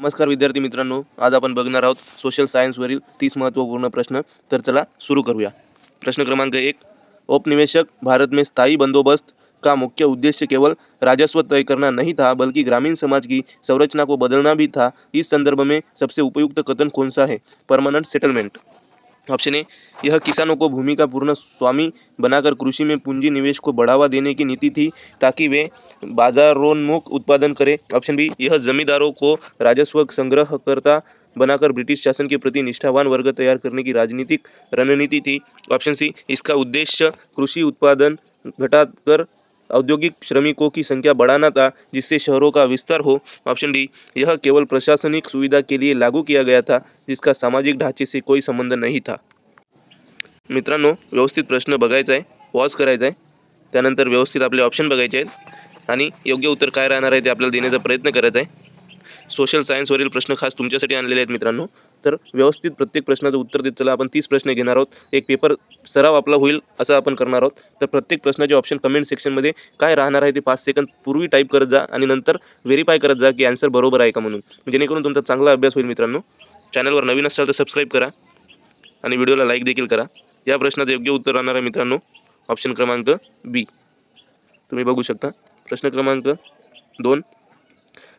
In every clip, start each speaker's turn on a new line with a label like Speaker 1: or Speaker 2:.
Speaker 1: नमस्कार विद्यार्थी मित्रांनो आज आपण बघणार आहोत सोशल सायन्सवरील तीस महत्त्वपूर्ण प्रश्न. तर चला सुरू करूया. प्रश्न क्रमांक एक औपनिवेशक भारत में स्थायी बंदोबस्त का मुख्य उद्देश्य केवल राजस्व तय करना नहीं था बल्कि ग्रामीण समाज की संरचना को बदलना भी था? इस संदर्भ में सबसे उपयुक्त कथन कौन सा है? परमानेंट सेटलमेंट ऑप्शन ए यह किसानों को भूमि का पूर्ण स्वामी बनाकर कृषि में पूंजी निवेश को बढ़ावा देने की नीति थी ताकि वे बाजारोन्मुख उत्पादन करें। ऑप्शन बी, यह जमींदारों को राजस्व संग्रहकर्ता बनाकर ब्रिटिश शासन के प्रति निष्ठावान वर्ग तैयार करने की राजनीतिक रणनीति थी। ऑप्शन सी, इसका उद्देश्य कृषि उत्पादन घटाकर औद्योगिक श्रमिकों की संख्या बढ़ाना था जिससे शहरों का विस्तार हो। ऑप्शन डी यह केवल प्रशासनिक सुविधा के लिए लागू किया गया था जिसका सामाजिक ढांचे से कोई संबंध नहीं था। मित्रांनो व्यवस्थित प्रश्न बघायचा आहे पॉज करायचा आहे. त्यानंतर व्यवस्थित आपले ऑप्शन बघायचे आहेत. आणि योग्य उत्तर काय राहणार आहे ते आपल्याला देण्याचा प्रयत्न करायचा आहे. सोशल सायन्सवरील प्रश्न खास तुमच्यासाठी आणलेले आहेत मित्रांनो. तर व्यवस्थित प्रत्येक प्रश्नाचं उत्तर देत चला. आपण तीस प्रश्न घेणार आहोत. एक पेपर सराव आपला होईल असं आपण करणार आहोत. तर प्रत्येक प्रश्नाचे ऑप्शन कमेंट सेक्शनमध्ये काय राहणार आहे ते पाच सेकंद पूर्वी टाईप करत जा आणि नंतर व्हेरीफाय करत जा की आन्सर बरोबर आहे का म्हणून. जेणेकरून तुमचा चांगला अभ्यास होईल मित्रांनो. चॅनलवर नवीन असाल तर सबस्क्राईब करा आणि व्हिडिओला लाईक देखील करा. या प्रश्नाचं योग्य उत्तर राहणार आहे मित्रांनो. ऑप्शन क्रमांक बी तुम्ही बघू शकता. प्रश्न क्रमांक दोन.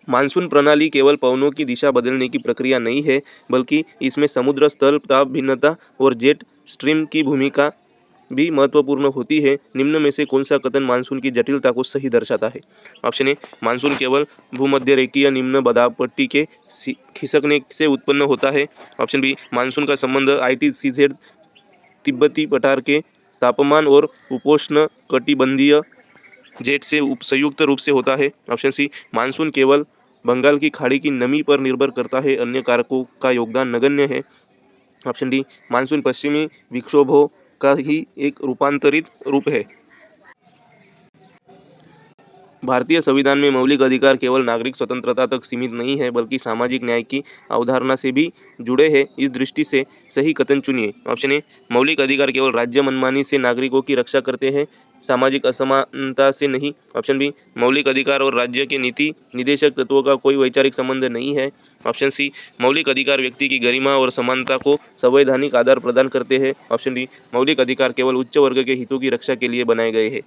Speaker 1: मानसून प्रणाली केवल पवनों की दिशा बदलने की प्रक्रिया नहीं है, बल्कि इसमें समुद्र स्थल ताप भिन्नता और जेट स्ट्रीम की भूमिका भी महत्वपूर्ण होती है। निम्न में से कौन सा कथन मानसून की जटिलता को सही दर्शाता है? ऑप्शन ए, मानसून केवल भूमध्य रेखीय निम्न बदाब पट्टी के खिसकने से उत्पन्न होता है। ऑप्शन बी, मानसून का संबंध आई टी सी जेड तिब्बती पठार के तापमान और उपोष्ण कटिबंधीय जेट से संयुक्त रूप से होता है। ऑप्शन सी, मानसून केवल बंगाल की खाड़ी की नमी पर निर्भर करता है, अन्य कारकों का योगदान नगण्य है। ऑप्शन डी, मानसून पश्चिमी विक्षोभों का ही एक रूपांतरित रूप है। भारतीय संविधान में मौलिक अधिकार केवल नागरिक स्वतंत्रता तक सीमित नहीं है, बल्कि सामाजिक न्याय की अवधारणा से भी जुड़े हैं। इस दृष्टि से सही कथन चुनिए। ऑप्शन ए, मौलिक अधिकार केवल राज्य मनमानी से नागरिकों की रक्षा करते हैं, सामाजिक असमानता से नहीं। ऑप्शन बी, मौलिक अधिकार और राज्य के नीति निदेशक तत्वों का कोई वैचारिक संबंध नहीं है। ऑप्शन सी, मौलिक अधिकार व्यक्ति की गरिमा और समानता को संवैधानिक आधार प्रदान करते हैं। ऑप्शन डी, मौलिक अधिकार केवल उच्च वर्ग के हितों की रक्षा के लिए बनाए गए हैं।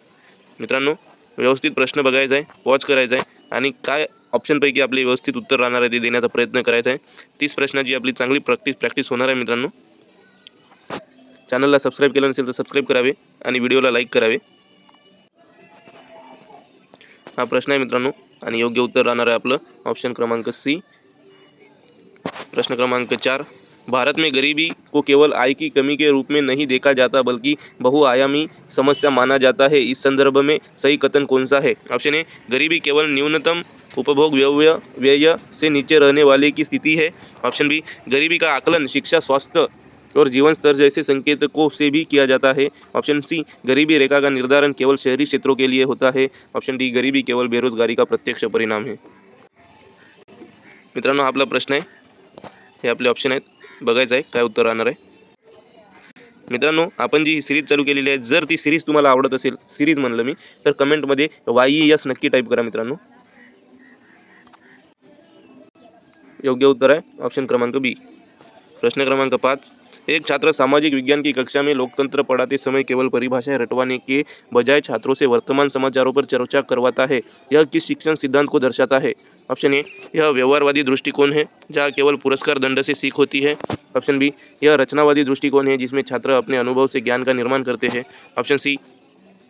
Speaker 1: मित्रांनो व्यवस्थित प्रश्न बघायचा आहे वॉच करायचा आहे आणि काय ऑप्शनपैकी आपले व्यवस्थित उत्तर राहणार आहे ते देण्याचा प्रयत्न करायचा आहे. तीस प्रश्नाची आपली चांगली प्रॅक्टिस प्रॅक्टिस होणार आहे मित्रांनो. चॅनलला सबस्क्राईब केलं नसेल तर सबस्क्राईब करावे आणि व्हिडिओला लाईक करावे. हा प्रश्न आहे मित्रांनो आणि योग्य उत्तर राहणार आहे आपलं ऑप्शन क्रमांक सी प्रश्न क्रमांक चार. भारत में गरीबी को केवल आय की कमी के रूप में नहीं देखा जाता, बल्कि बहुआयामी समस्या माना जाता है। इस संदर्भ में सही कथन कौन सा है? ऑप्शन ए, गरीबी केवल न्यूनतम उपभोग व्यय व्यय से नीचे रहने वाले की स्थिति है। ऑप्शन बी, गरीबी का आकलन शिक्षा, स्वास्थ्य और जीवन स्तर जैसे संकेतकों से भी किया जाता है। ऑप्शन सी, गरीबी रेखा का निर्धारण केवल शहरी क्षेत्रों के लिए होता है। ऑप्शन डी, गरीबी केवल बेरोजगारी का प्रत्यक्ष परिणाम है। मित्रांनो हा आपला प्रश्न हे आपले ऑप्शन आहेत। बघायचं आहे काय उत्तर राहणार आहे. मित्रांनो आपण जी ही सिरीज चालू केलेली आहे जर ती सिरीज तुम्हाला आवडत असेल सिरीज म्हणलं मी तर कमेंटमध्ये वाई यस नक्की टाईप करा मित्रांनो. योग्य उत्तर आहे ऑप्शन क्रमांक बी प्रश्न क्रमांक पाँच. एक छात्र सामाजिक विज्ञान की कक्षा में लोकतंत्र पढ़ाते समय केवल परिभाषाएँ रटवाने के बजाय छात्रों से वर्तमान समाचारों पर चर्चा करवाता है. यह किस शिक्षण सिद्धांत को दर्शाता है? ऑप्शन ए, यह व्यवहारवादी दृष्टिकोण है, जहाँ केवल पुरस्कार दंड से सीख होती है. ऑप्शन बी, यह रचनावादी दृष्टिकोण है, जिसमें छात्र अपने अनुभव से ज्ञान का निर्माण करते हैं. ऑप्शन सी,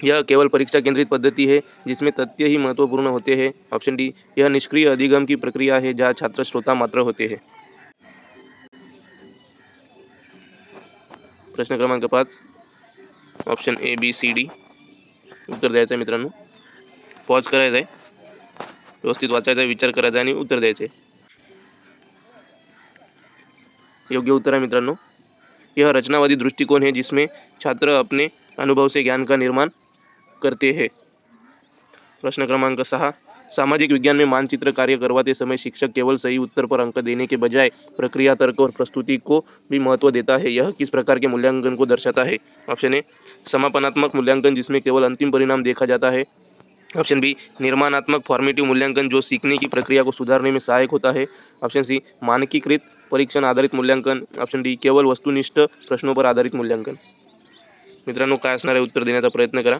Speaker 1: यह केवल परीक्षा केंद्रित पद्धति है, जिसमें तथ्य ही महत्वपूर्ण होते हैं. ऑप्शन डी, यह निष्क्रिय अधिगम की प्रक्रिया है, जहाँ छात्र श्रोता मात्र होते हैं. प्रश्न क्रमांक पाच option A B C D उत्तर द्यायचं आहे मित्रांनो. पॉज करायचं आहे व्यवस्थित वाचायचा आहे विचार करायचा आहे आणि उत्तर द्यायचे योग्य उत्तर आहे मित्रांनो. यह रचनावादी दृष्टिकोण है जिसमें छात्र अपने अनुभव से ज्ञान का निर्माण करते हैं. प्रश्न क्रमांक सहा सामाजिक विज्ञान में मानचित्र कार्य करवाते समय शिक्षक केवल सही उत्तर पर अंक देने के बजाय प्रक्रिया, तर्क और प्रस्तुति को भी महत्व देता है। यह किस प्रकार के मूल्यांकन को दर्शाता है? ऑप्शन ए, समापनात्मक मूल्यांकन, जिसमें केवल अंतिम परिणाम देखा जाता है। ऑप्शन बी, निर्माणात्मक फॉर्मेटिव मूल्यांकन, जो सीखने की प्रक्रिया को सुधारने में सहायक होता है। ऑप्शन सी, मानकीकृत परीक्षण आधारित मूल्यांकन। ऑप्शन डी केवळ वस्तुनिष्ठ प्रश्नों पर आधारित मूल्यांकन। असणार आहे उत्तर देण्याचा प्रयत्न करा.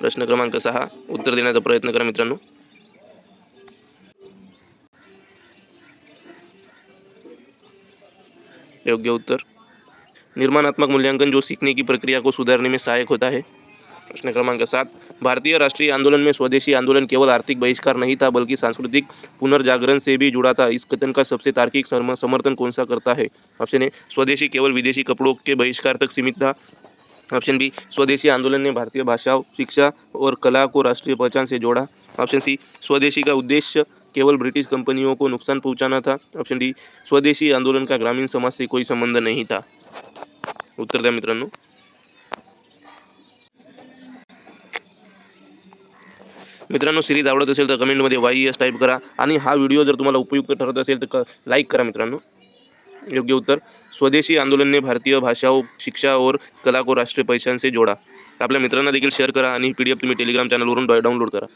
Speaker 1: प्रश्न क्रमांक सहा. उत्तर देण्याचा प्रयत्न करा मित्रांनो. योग्य उत्तर. निर्माणात्मक मूल्यांकन, जो सीखने की प्रक्रिया को सुधारने में सहायक होता है. प्रश्न क्रमांक सात. भारतीय राष्ट्रीय आंदोलन में स्वदेशी आंदोलन केवल आर्थिक बहिष्कार नहीं था, बल्कि सांस्कृतिक पुनर्जागरण से भी जुड़ा था. इस कथन का सबसे तार्किक समर्थन कौन सा करता है? ऑप्शन ए, स्वदेशी केवल विदेशी कपड़ों के बहिष्कार तक सीमित था. ऑप्शन बी स्वदेशी आंदोलन ने भारतीय भाषा, शिक्षा और कला को राष्ट्रीय पहचान से जोड़ा. ऑप्शन सी स्वदेशी का उद्देश्य केवल ब्रिटिश कंपनियों को नुकसान पहुंचाना था. ऑप्शन डी स्वदेशी आंदोलन का ग्रामीण समाज से कोई संबंध नहीं था. उत्तर द्या मित्रांनो. मित्रांनो, सिरीज आवडत असेल तर कमेंटमध्ये वाई एस टाईप करा. हा व्हिडिओ जर तुम्हाला उपयुक्त ठरत असेल तर क लाईक करा मित्रांनो. योग्य उत्तर. स्वदेशी आंदोलन ने भारतीय भाषाओं शिक्षा और कला को राष्ट्रीय पहचान से जोड़ा. आपल्या मित्रांना देखील शेअर करा आणि पी डी एफ़ तुम्ही टेलिग्राम चॅनलवरून डाउनलोड करा.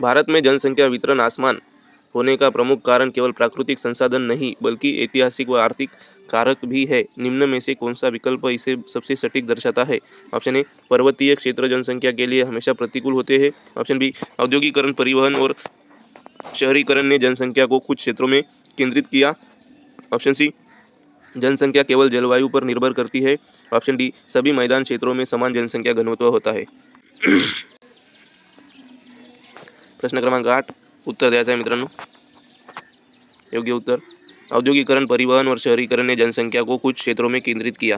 Speaker 1: भारत में जनसंख्या वितरण आसमान होने का प्रमुख कारण केवल प्राकृतिक संसाधन नहीं, बल्कि ऐतिहासिक व आर्थिक कारक भी है. निम्न में से कौन सा विकल्प इसे सबसे सटीक दर्शाता है? ऑप्शन ए पर्वतीय क्षेत्र जनसंख्या के लिए हमेशा प्रतिकूल होते हैं. ऑप्शन बी औद्योगिकरण, परिवहन और शहरीकरण ने जनसंख्या को कुछ क्षेत्रों में केंद्रित किया. ऑप्शन सी, जनसंख्या केवल जलवायु पर निर्भर करती है। ऑप्शन डी, सभी मैदान क्षेत्रों में समान जनसंख्या घनत्व होता है। प्रश्न क्रमांक आठ, उत्तर द्यायचं आहे मित्रांनो। योग्य उत्तर औद्योगिकरण परिवहन और शहरीकरण ने जनसंख्या को कुछ क्षेत्रों में केंद्रित किया।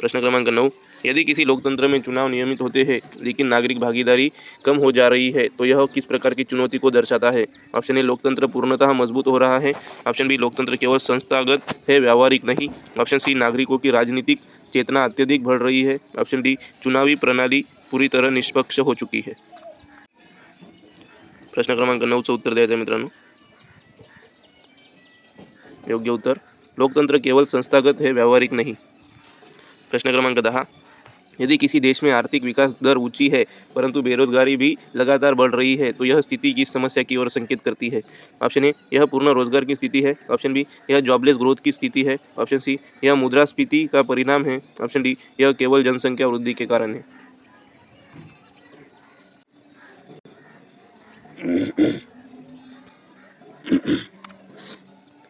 Speaker 1: प्रश्न क्रमांक नौ यदि किसी लोकतंत्र में चुनाव नियमित होते हैं, लेकिन नागरिक भागीदारी कम हो जा रही है तो यह किस प्रकार की चुनौती को दर्शाता है? ऑप्शन ए, लोकतंत्र पूर्णतः मज़बूत हो रहा है। ऑप्शन बी, लोकतंत्र केवल संस्थागत है, व्यावहारिक नहीं। ऑप्शन सी, नागरिकों की राजनीतिक चेतना अत्यधिक बढ़ रही है। ऑप्शन डी, चुनावी प्रणाली पूरी तरह निष्पक्ष हो चुकी है। प्रश्न क्रमांक नौ नऊचं उत्तर द्यायचं आहे मित्रांनो. योग्य उत्तर, लोकतंत्र केवल संस्थागत है, व्यावहारिक नहीं. प्रश्न क्रमांक दहा यदि किसी देश में आर्थिक विकास दर ऊँची है, परंतु बेरोजगारी भी लगातार बढ़ रही है तो यह स्थिति किस समस्या की ओर संकेत करती है। ऑप्शन ए, यह पूर्ण रोज़गार की स्थिति है। ऑप्शन बी, यह जॉबलेस ग्रोथ की स्थिति है। ऑप्शन सी, यह मुद्रास्फीति का परिणाम है। ऑप्शन डी, यह केवल जनसंख्या वृद्धि के कारण है।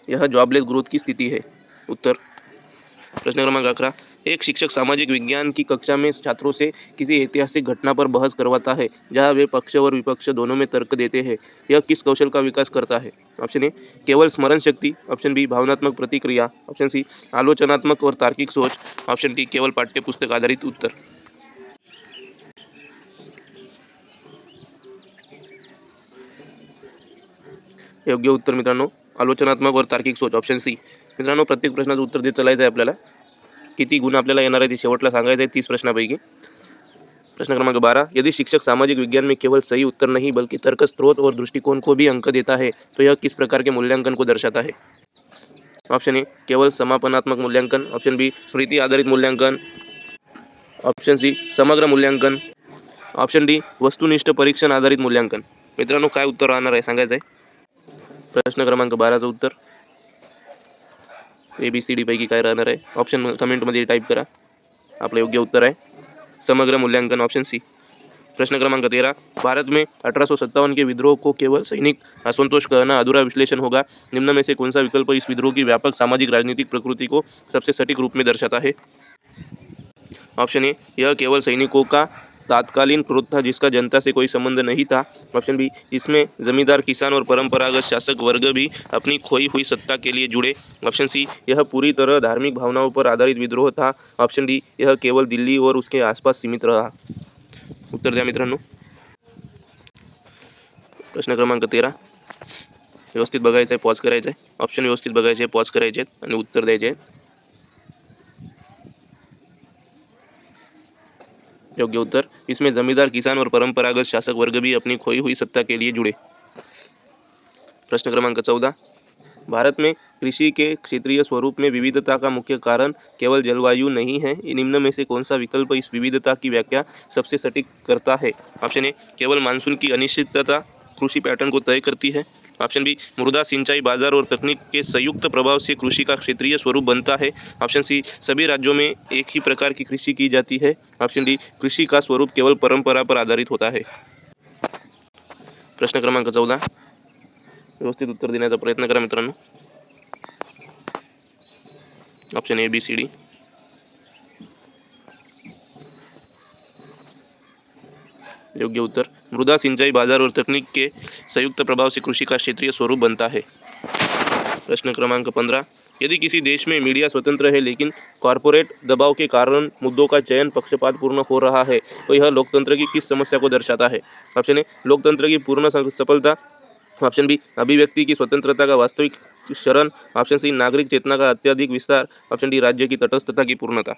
Speaker 1: यह जॉबलेस ग्रोथ की स्थिति है। उत्तर, प्रश्न क्रमांक अकरा एक शिक्षक सामाजिक विज्ञान की कक्षा में छात्रों से किसी ऐतिहासिक घटना पर बहस करवाता है, जहाँ वे पक्ष और विपक्ष दोनों में तर्क देते हैं। यह किस कौशल का विकास करता है? ऑप्शन ए, केवल स्मरण शक्ति। ऑप्शन बी, भावनात्मक प्रतिक्रिया। ऑप्शन सी, आलोचनात्मक और तार्किक सोच। ऑप्शन डी, केवल पाठ्यपुस्तक आधारित उत्तर। योग्य उत्तर मित्रांनो, आलोचनात्मक और तार्किक सोच। ऑप्शन सी, मित्रांनो, प्रत्येक प्रश्नाचं उत्तर देत चालायचं आपल्याला. किती गुण आपल्याला येणार आहे ते शेवटला सांगायचं आहे तीस प्रश्नापैकी. प्रश्न क्रमांक बारह यदि शिक्षक सामाजिक विज्ञान में केवल सही उत्तर नहीं बल्कि तर्क स्रोत और दृष्टिकोण को भी अंक देता है तो यह किस प्रकार के मूल्यांकन को दर्शाता है? ऑप्शन ए केवल समापनात्मक मूल्यांकन ऑप्शन बी स्मृति आधारित मूल्यांकन ऑप्शन सी समग्र मूल्यांकन ऑप्शन डी वस्तुनिष्ठ परीक्षण आधारित मूल्यांकन. मित्रांनो काय उत्तर राहणार आहे सांगायचं आहे? प्रश्न क्रमांक बाराचं उत्तर. ए बी सी डी पैकी काय राहणार आहे? ऑप्शन कमेंटमध्ये टाईप करा. आपलं योग्य उत्तर आहे. समग्र मूल्यांकन ऑप्शन सी प्रश्न क्रमांक तेरह भारत में अठारह सौ सत्तावन के विद्रोह को केवल सैनिक असंतोष कहना अधूरा विश्लेषण होगा. निम्न में से कौन सा विकल्प इस विद्रोह की व्यापक सामाजिक राजनीतिक प्रकृति को सबसे सटीक रूप में दर्शाता है? ऑप्शन ए यह केवल सैनिकों का तात्कालीन क्रोध था, जिसका जनता से कोई संबंध नहीं था। ऑप्शन बी, इसमें जमींदार, किसान और परंपरागत शासक वर्ग भी अपनी खोई हुई सत्ता के लिए जुड़े। ऑप्शन सी, यह पूरी तरह धार्मिक भावनाओं पर आधारित विद्रोह था। ऑप्शन डी, यह केवल दिल्ली और उसके आसपास सीमित रहा। उत्तर द्या मित्रांनो। प्रश्न क्रमांक तेरा। व्यवस्थित बघायचं पॉज आहे ऑप्शन व्यवस्थित बघायचे पॉज आणि उत्तर द्यायचे योग्य उत्तर, इसमें जमींदार, किसान और परंपरागत शासक वर्ग भी अपनी खोई हुई सत्ता के लिए जुड़े। प्रश्न क्रमांक चौदह। भारत में कृषि के क्षेत्रीय स्वरूप में विविधता का मुख्य कारण केवल जलवायु नहीं है। निम्न में से कौन सा विकल्प इस विविधता की व्याख्या सबसे सटीक करता है? ऑप्शन ए, केवल मानसून की अनिश्चितता, कृषि पैटर्न को तय करती है। ऑप्शन बी मृदा सिंचाई बाज़ार और तकनीक के संयुक्त प्रभाव से कृषि का क्षेत्रीय स्वरूप बनता है। ऑप्शन सी, सभी राज्यों में एक ही प्रकार की कृषि की जाती है। ऑप्शन डी, कृषि का स्वरूप केवल परंपरा पर आधारित होता है। प्रश्न क्रमांक चौदा। व्यवस्थित उत्तर देण्याचा प्रयत्न करा मित्रांनो. Option A, B, C, D. योग्य उत्तर. मृदा सिंचाई बाज़ार और तकनीक के संयुक्त प्रभाव से कृषि का क्षेत्रीय स्वरूप बनता है। प्रश्न क्रमांक पंद्रह, यदि किसी देश में मीडिया स्वतंत्र है लेकिन कॉरपोरेट दबाव के कारण मुद्दों का चयन पक्षपातपूर्ण हो रहा है तो यह लोकतंत्र की किस समस्या को दर्शाता है? ऑप्शन ए, लोकतंत्र की पूर्ण सफलता। ऑप्शन बी, अभिव्यक्ति की स्वतंत्रता का वास्तविक शरण ऑप्शन सी, नागरिक चेतना का अत्याधिक विस्तार। ऑप्शन डी, राज्य की तटस्थता की पूर्णता।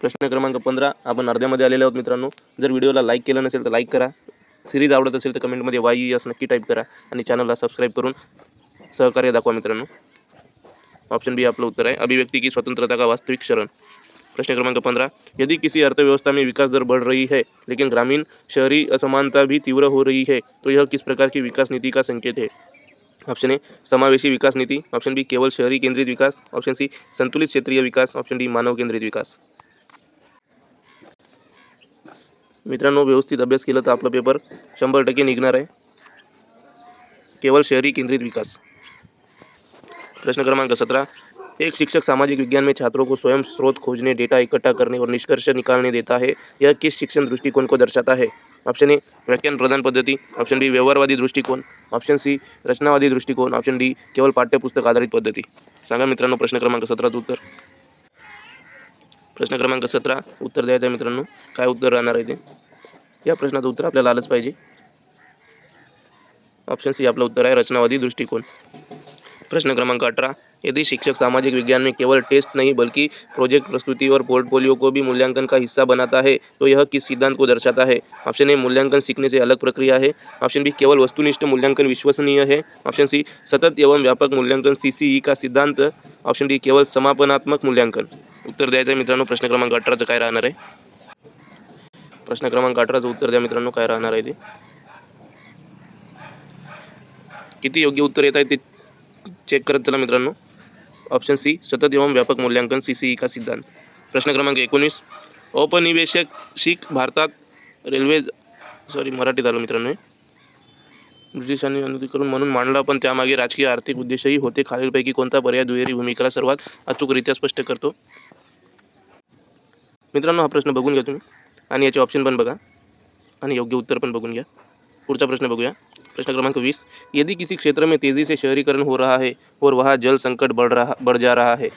Speaker 1: प्रश्न क्रमांक पंधरा आपण अर्ध्यामध्ये आलेले आहोत मित्रांनो. जर व्हिडिओला लाईक केलं नसेल तर लाईक करा. सिरीज आवडत असेल तर कमेंटमध्ये वाई यस नक्की टाईप करा आणि चॅनलला सबस्क्राईब करून सहकार्य दाखवा मित्रांनो. ऑप्शन बी आपलं उत्तर आहे. अभिव्यक्ति की स्वतंत्रता का वास्तविक शरण? प्रश्न क्रमांक पंद्रह यदि किसी अर्थव्यवस्था में विकास दर बढ़ रही है, लेकिन ग्रामीण, शहरी असमानता भी तीव्र हो रही है तो यह किस प्रकार की विकास नीति का संकेत है? ऑप्शन ए समावेशी विकास नीति. ऑप्शन बी केवल शहरी केंद्रित विकास. ऑप्शन सी संतुलित क्षेत्रीय विकास. ऑप्शन डी मानव केंद्रित विकास. मित्रांनो, व्यवस्थित अभ्यास केला तर पेपर शंभर टक्के निघणार आहे. केवल शहरी केंद्रित विकास. प्रश्न क्रमांक सत्रह एक शिक्षक सामाजिक विज्ञान में छात्रों को स्वयं स्रोत खोजने डेटा इकट्ठा करने और निष्कर्ष निकालने देता है. यह किस शिक्षण दृष्टिकोण को दर्शाता है? ऑप्शन ए व्याख्यान प्रदान पद्धति. ऑप्शन बी व्यवहारवादी दृष्टिकोण. ऑप्शन सी रचनावादी दृष्टिकोण. ऑप्शन डी केवळ पाठ्यपुस्तक आधारित पद्धती. सांगा मित्रांनो, प्रश्न क्रमांक सतराचं उत्तर. प्रश्न क्रमांक सतरा उत्तर द्यायचं आहे मित्रांनो. काय उत्तर राहणार आहे ते? या प्रश्नाचं उत्तर आपल्याला आलंच पाहिजे. ऑप्शन सी आपलं उत्तर आहे रचनावादी दृष्टिकोन. प्रश्न क्रमांक अठारह यदि शिक्षक सामाजिक विज्ञान में केवल टेस्ट नहीं बल्कि प्रोजेक्ट प्रस्तुति और पोर्टफोलियो को भी मूल्यांकन का हिस्सा बनाता है तो यह किस सिद्धांत को दर्शाता है? ऑप्शन ए मूल्यांकन सीखने से अलग प्रक्रिया है. ऑप्शन बी केवल वस्तुनिष्ठ मूल्यांकन विश्वसनीय है. ऑप्शन सी सतत एवं व्यापक मूल्यांकन सी का सिद्धांत. ऑप्शन डी केवल समापनात्मक मूल्यांकन. उत्तर द्यायचं आहे मित्रांनो. प्रश्न क्रमांक अठराचं काय राहणार आहे? प्रश्न क्रमांक अठराचं उत्तर द्या मित्रांनो काय राहणार आहे ते? किती योग्य उत्तर येत आहे ते चेक करत चला मित्रांनो. ऑप्शन सी सतत एवं व्यापक मूल्यांकन सी सी का सिद्धांत? प्रश्न क्रमांक एकोणीस औपनिवेशक शीख भारतात रेल्वे सॉरी मराठी आलो मित्रांनो ब्रिटिशांनी अनुकरण म्हणून मांडला पण त्यामागे राजकीय आर्थिक उद्देशही होते. खालीलपैकी कोणता पर्याय दुहेरी भूमिकेला सर्वात अचूकरित्या स्पष्ट करतो. मित्रांनो, हा प्रश्न बघून घ्या तुम्ही. याचे ऑप्शन बघा. आणि योग्य उत्तर पण बघून घ्या. पुढचा प्रश्न बघूया. प्रश्न क्रमांक बीस यदि किसी क्षेत्र में तेज़ी से शहरीकरण हो रहा है और वहाँ जल संकट बढ़ रहा, बढ़ जा रहा है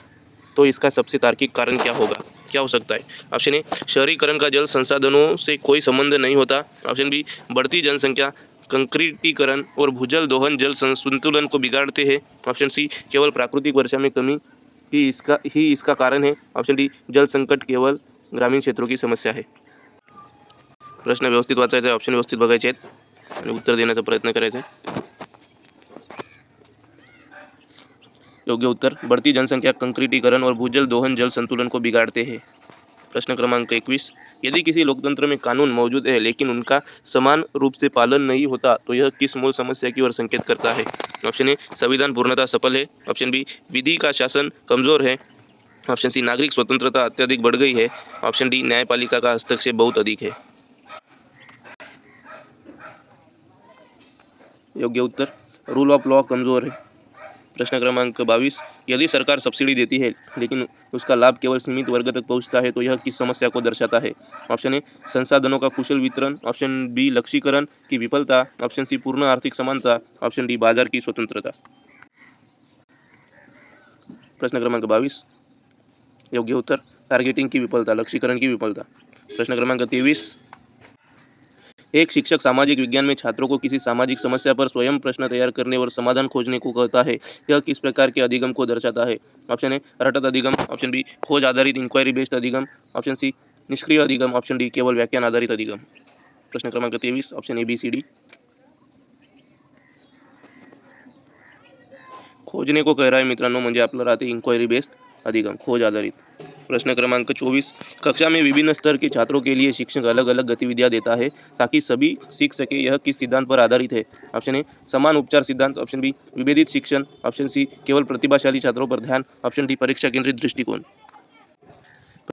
Speaker 1: तो इसका सबसे तार्किक कारण क्या होगा? क्या हो सकता है? ऑप्शन ए शहरीकरण का जल संसाधनों से कोई संबंध नहीं होता। ऑप्शन बी बढ़ती जनसंख्या, कंक्रीटीकरण और भूजल दोहन जल संतुलन को बिगाड़ते हैं। ऑप्शन सी केवल प्राकृतिक वर्षा में कमी, ही इसका ही इसका कारण है। ऑप्शन डी जल संकट केवल ग्रामीण क्षेत्रों की समस्या है. प्रश्न व्यवस्थित वाचायचा आहे ऑप्शन व्यवस्थित बघायचे आहेत. आणि उत्तर देण्याचा प्रयत्न आहे. योग्य उत्तर, बढ़ती जनसंख्या कंक्रीटीकरण और भूजल दोहन जल संतुलन को बिगाड़ते हैं. प्रश्न क्रमांक इक्कीस यदि किसी लोकतंत्र में कानून मौजूद है, लेकिन उनका समान रूप से पालन नहीं होता तो यह किस मूल समस्या की ओर संकेत करता है? ऑप्शन ए संविधान पूर्णतः सफल है. ऑप्शन बी विधि का शासन कमज़ोर है. ऑप्शन सी, नागरिक स्वतंत्रता अत्यधिक बढ़ गई है। ऑप्शन डी, न्यायपालिका का हस्तक्षेप बहुत अधिक है। योग्य उत्तर रूल ऑफ़ लॉ कमज़ोर है। प्रश्न क्रमांक बाईस, यदि सरकार सब्सिडी देती है, लेकिन उसका लाभ केवल सीमित वर्ग तक पहुँचता है तो यह किस समस्या को दर्शाता है? ऑप्शन ए, संसाधनों का कुशल वितरण। ऑप्शन बी, लक्षीकरण की विफलता। ऑप्शन सी, पूर्ण आर्थिक समानता। ऑप्शन डी, बाज़ार की स्वतंत्रता। प्रश्न क्रमांक बाईस योग्य उत्तर टारगेटिंग की विफलता लक्षीकरण की विफलता. प्रश्न क्रमांक तेईस एक शिक्षक सामाजिक विज्ञान में छात्रों को किसी सामाजिक समस्या पर स्वयं प्रश्न तैयार करने और समाधान खोजने को कहता है, यह किस प्रकार के अधिगम को दर्शाता है? ऑप्शन ए, रटत अधिगम. ऑप्शन बी, खोज आधारित इंक्वायरी बेस्ड अधिगम. ऑप्शन सी, निष्क्रिय अधिगम. ऑप्शन डी, केवल व्याख्यान आधारित अधिगम. प्रश्न क्रमांक तेवीस. Option A, B, C, D. खोजने को कह रहा है राहते इंक्वायरी बेस्ड अधिगम खोज आधारित प्रश्न क्रमांक चौबीस कक्षा में विभिन्न स्तर के छात्रों के लिए शिक्षक अलग अलग गतिविधियां देता है ताकि सभी सीख सके यह किस सिद्धांत पर आधारित है? ऑप्शन ए समान उपचार सिद्धांत. ऑप्शन बी विभेदित शिक्षण. ऑप्शन सी केवल प्रतिभाशाली छात्रों पर ध्यान. ऑप्शन डी परीक्षा केंद्रित दृष्टिकोन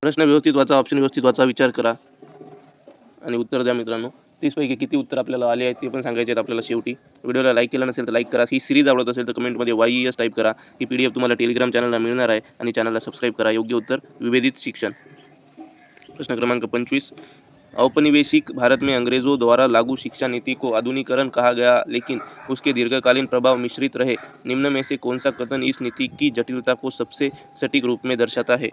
Speaker 1: प्रश्न व्यवस्थित वाचा ऑप्शन व्यवस्थित वाचा विचार करा. आणि उत्तर द्या मित्रांनो. तीसपैकी किती उत्तर आपल्याला आले आहेत ते पण सांगायचे आहेत आपल्याला शेवटी. व्हिडिओला लाईक केला नसेल तर लाईक करा. ही सिरीज आवडत असेल तर कमेंटमध्ये वाई एस टाईप करा. ही पी डी एफ तुम्हाला टेलिग्राम चॅनलला मिळणार आहे आणि चॅनलला सबस्क्राईब करा. योग्य उत्तर विभेदित शिक्षण. प्रश्न क्रमांक पंचवीस. औपनिवेशिक भारत में अंग्रेजों द्वारा लागू शिक्षा नीति को आधुनिकरण कहा गया लेकिन उसके दीर्घकालीन प्रभाव मिश्रित रहे। निम्न में से कौन सा कथन इस नीति की जटिलता को सबसे सटीक रूप में दर्शाता है?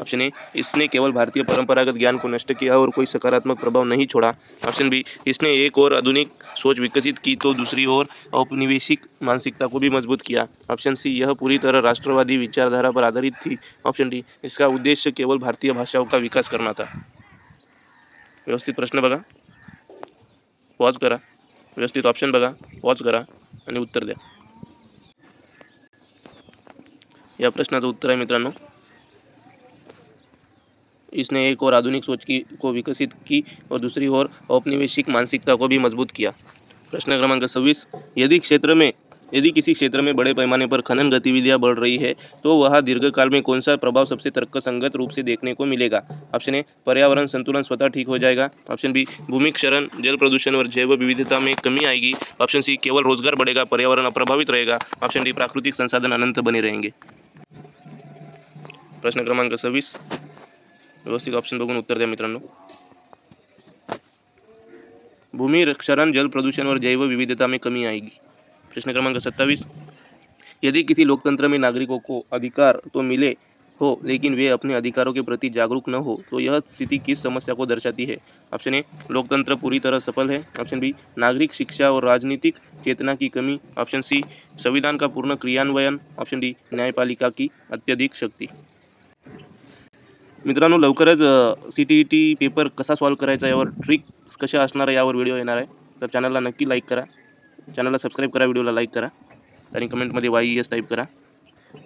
Speaker 1: ऑप्शन ए, इसने केवल भारतीय परंपरागत ज्ञान को नष्ट किया और कोई सकारात्मक प्रभाव नहीं छोड़ा। ऑप्शन बी, इसने एक और आधुनिक सोच विकसित की तो दूसरी ओर औपनिवेशिक मानसिकता को भी मज़बूत किया। ऑप्शन सी, यह पूरी तरह राष्ट्रवादी विचारधारा पर आधारित थी। ऑप्शन डी, इसका उद्देश्य केवल भारतीय भाषाओं का विकास करना था। व्यवस्थित प्रश्न बघा। पॉज करा। व्यवस्थित ऑप्शन बघा। पॉज करा उत्तर द्या। प्रश्नाचं उत्तर आहे मित्रांनो। इसने एक और आधुनिक सोच की, को विकसित की और दूसरी ओर औपनिवेशिक मानसिकता को भी मज़बूत किया। प्रश्न क्रमांक छब्बीस, यदि क्षेत्र में, यदि किसी क्षेत्र में बड़े पैमाने पर खनन गतिविधियाँ बढ़ रही है तो वह दीर्घकाल में कौन सा प्रभाव सबसे तर्कसंगत रूप से देखने को मिलेगा? ऑप्शन ए, पर्यावरण संतुलन स्वतः ठीक हो जाएगा। ऑप्शन बी, भूमि क्षरण, जल प्रदूषण और जैव विविधता में कमी आएगी। ऑप्शन सी, केवल रोज़गार बढ़ेगा, पर्यावरण अप्रभावित रहेगा। ऑप्शन डी, प्राकृतिक संसाधन अनंत बने रहेंगे। प्रश्न क्रमांक सव्वीस व्यवस्थित ऑप्शन बघून उत्तर द्या मित्रांनो. भूमि, क्षरण, जल प्रदूषण और जैव विविधता में कमी आएगी. प्रश्न क्रमांक सत्तावीस. यदि किसी लोकतंत्र में नागरिकों को अधिकार तो मिले हो, लेकिन वे अपने अधिकारों के प्रति जागरूक न हो तो यह स्थिति किस समस्या को दर्शाती है? ऑप्शन ए लोकतंत्र पूरी तरह सफल है. ऑप्शन बी नागरिक शिक्षा और राजनीतिक चेतना की कमी. ऑप्शन सी संविधान का पूर्ण क्रियान्वयन. ऑप्शन डी न्यायपालिका की अत्यधिक शक्ती. मित्रांनो लवकरच C T E T paper कसा सॉल्व करायचा यावर ट्रिक्स कशा असणार आहे यावर व्हिडिओ येणार आहे. तर चॅनलला नक्की लाईक करा. चॅनलला सबस्क्राईब करा व्हिडिओला लाईक करा. आणि कमेंटमध्ये वाई एस टाईप करा.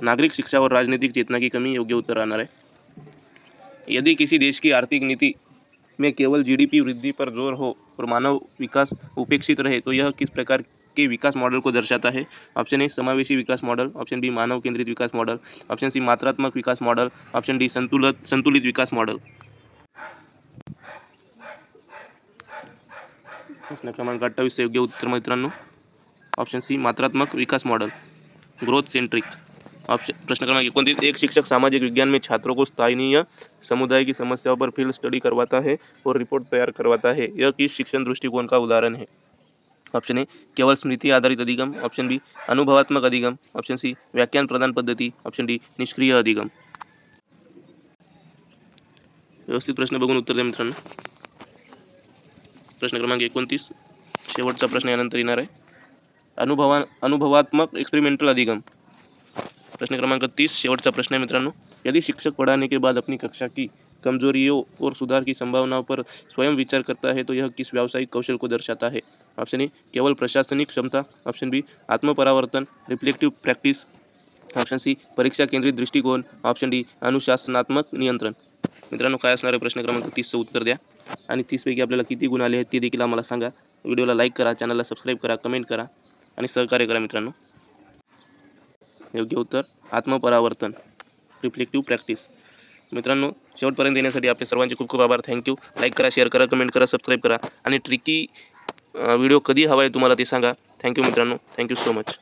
Speaker 1: नागरिक शिक्षावर राजनीतिक चेतना की कमी योग्य उत्तर राहणार है यदि किसी देश की आर्थिक नीति में केवल जीडीपी वृद्धि पर जोर हो और मानव विकास उपेक्षित रहे तो यह किस प्रकार के विकास मॉडल को दर्शाता है। ऑप्शन ए, समावेशी विकास मॉडल। ऑप्शन बी, मानव केंद्रित विकास मॉडल। ऑप्शन सी, मात्रात्मक विकास मॉडल। ऑप्शन डी संतुलित संतुलित विकास मॉडल। प्रश्न क्रमांक अठ्ठावीसचं योग्य उत्तर, मित्रांनो। ऑप्शन सी, मात्रात्मक विकास मॉडल। Growth centric. ऑप्शन प्रश्न क्रमांक एकोणतीस, एक शिक्षक सामाजिक विज्ञान में छात्रों को स्थानीय समुदाय की समस्याओं पर फ़ील्ड स्टडी करवाता है और रिपोर्ट तैयार करवाता है। यह किस शिक्षण दृष्टिकोण का उदाहरण है? ऑप्शन ए केवळ स्मृती आधारित अधिगम. ऑप्शन बी अनुभवात्मक अधिगम. ऑप्शन सी व्याख्यान प्रदान पद्धती. ऑप्शन डी निष्क्रिय अधिगम. व्यवस्थित प्रश्न बघून उत्तर द्या मित्रांनो. प्रश्न क्रमांक एकोणतीस. शेवटचा प्रश्न यानंतर येणार आहे. अनुभवा अनुभवात्मक एक्सपेरिमेंटल अधिगम. प्रश्न क्रमांक तीस शेवटचा प्रश्न आहे मित्रांनो. यदि शिक्षक पढ़ाने के बाद अपनी कक्षा की कमजोरियों और सुधार की संभावनाओं पर स्वयं विचार करता है तो यह किस व्यावसायिक कौशल को दर्शाता है? ऑप्शन ए, केवल प्रशासनिक क्षमता। ऑप्शन बी, आत्मपरावर्तन, रिफ्लेक्टिव प्रैक्टिस। ऑप्शन सी, परीक्षा केंद्रित दृष्टिकोन ऑप्शन डी, अनुशासनात्मक नियंत्रण। असणार आहे प्रश्न क्रमांक तीसचं उत्तर द्या. आणि तीसपैकी आपल्याला किती गुण आले आहेत ते आम्हाला सांगा. व्हिडिओला लाईक करा, चॅनलला सबस्क्राईब करा, कमेंट करा आणि सहकार्य करा मित्रांनो. योग्य उत्तर, आत्मपरावर्तन रिफ्लेक्टिव्ह प्रॅक्टिस. मित्रांनो शेवटपर्यंत येण्यासाठी आपले सर्वांचे खूप खूप आभार. थँक्यू लाईक करा शेअर करा कमेंट करा सबस्क्राईब करा. आणि ट्रिकी व्हिडिओ कधी हवा आहे तुम्हाला ते सांगा. थँक्यू मित्रांनो. Thank you so much